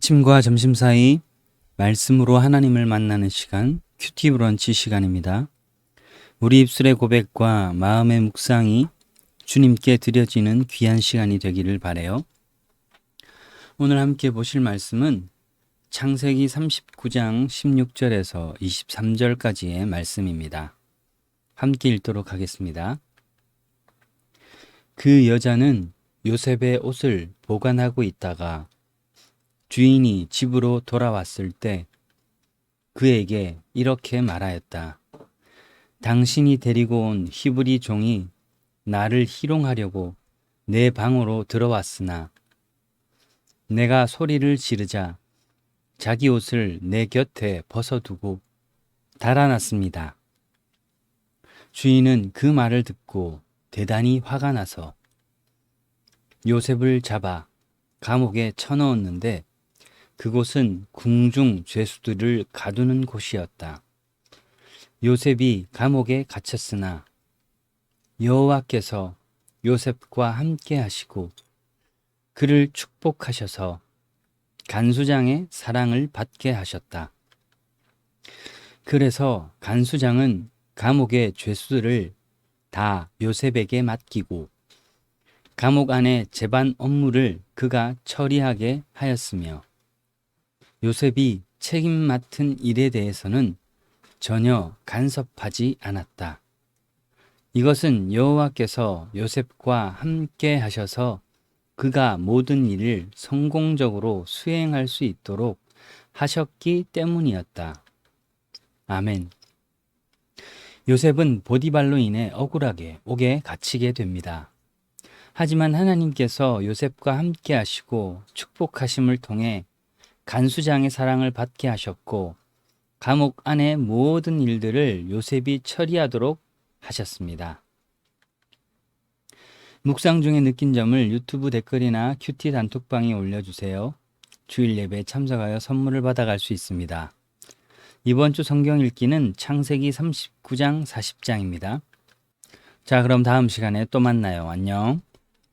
아침과 점심 사이 말씀으로 하나님을 만나는 시간, 큐티 브런치 시간입니다. 우리 입술의 고백과 마음의 묵상이 주님께 드려지는 귀한 시간이 되기를 바래요. 오늘 함께 보실 말씀은 창세기 39장 16절에서 23절까지의 말씀입니다. 함께 읽도록 하겠습니다. 그 여자는 요셉의 옷을 보관하고 있다가 주인이 집으로 돌아왔을 때 그에게 이렇게 말하였다. 당신이 데리고 온 히브리 종이 나를 희롱하려고 내 방으로 들어왔으나 내가 소리를 지르자 자기 옷을 내 곁에 벗어두고 달아났습니다. 주인은 그 말을 듣고 대단히 화가 나서 요셉을 잡아 감옥에 쳐넣었는데 그곳은 궁중 죄수들을 가두는 곳이었다. 요셉이 감옥에 갇혔으나 여호와께서 요셉과 함께 하시고 그를 축복하셔서 간수장의 사랑을 받게 하셨다. 그래서 간수장은 감옥의 죄수들을 다 요셉에게 맡기고 감옥 안의 재반 업무를 그가 처리하게 하였으며 요셉이 책임 맡은 일에 대해서는 전혀 간섭하지 않았다. 이것은 여호와께서 요셉과 함께 하셔서 그가 모든 일을 성공적으로 수행할 수 있도록 하셨기 때문이었다. 아멘. 요셉은 보디발로 인해 억울하게 옥에 갇히게 됩니다. 하지만 하나님께서 요셉과 함께 하시고 축복하심을 통해 간수장의 사랑을 받게 하셨고 감옥 안의 모든 일들을 요셉이 처리하도록 하셨습니다. 묵상 중에 느낀 점을 유튜브 댓글이나 큐티 단톡방에 올려주세요. 주일 예배에 참석하여 선물을 받아갈 수 있습니다. 이번 주 성경 읽기는 창세기 39장 40장입니다. 자, 그럼 다음 시간에 또 만나요. 안녕.